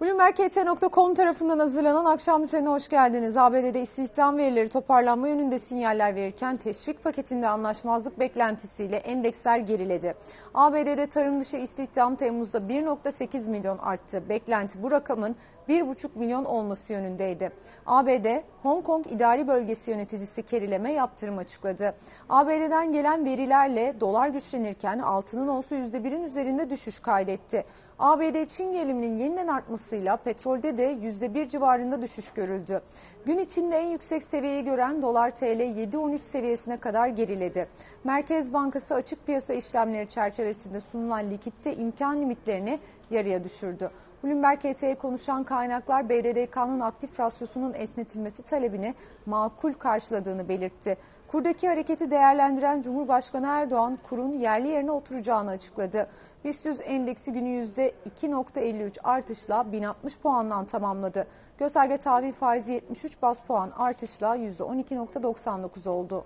BloombergHT.com tarafından hazırlanan akşam bültenine hoş geldiniz. ABD'de istihdam verileri toparlanma yönünde sinyaller verirken teşvik paketinde anlaşmazlık beklentisiyle endeksler geriledi. ABD'de tarım dışı istihdam Temmuz'da 1.8 milyon arttı. Beklenti bu rakamın 1,5 milyon olması yönündeydi. ABD, Hong Kong İdari Bölgesi yöneticisi Kerileme yaptırım açıkladı. ABD'den gelen verilerle dolar güçlenirken altının onsu %1'in üzerinde düşüş kaydetti. ABD-Çin geriliminin yeniden artmasıyla petrolde de %1 civarında düşüş görüldü. Gün içinde en yüksek seviyeyi gören dolar TL 7.13 seviyesine kadar geriledi. Merkez Bankası açık piyasa işlemleri çerçevesinde sunulan likitte imkan limitlerini yarıya düşürdü. Bloomberg HT'ye konuşan kaynaklar BDDK'nın aktif rasyosunun esnetilmesi talebini makul karşıladığını belirtti. Kurdaki hareketi değerlendiren Cumhurbaşkanı Erdoğan kurun yerli yerine oturacağını açıkladı. BIST 100 endeksi günü %2.53 artışla 1060 puandan tamamladı. Gösterge tahvil faizi 73 bas puan artışla %12.99 oldu.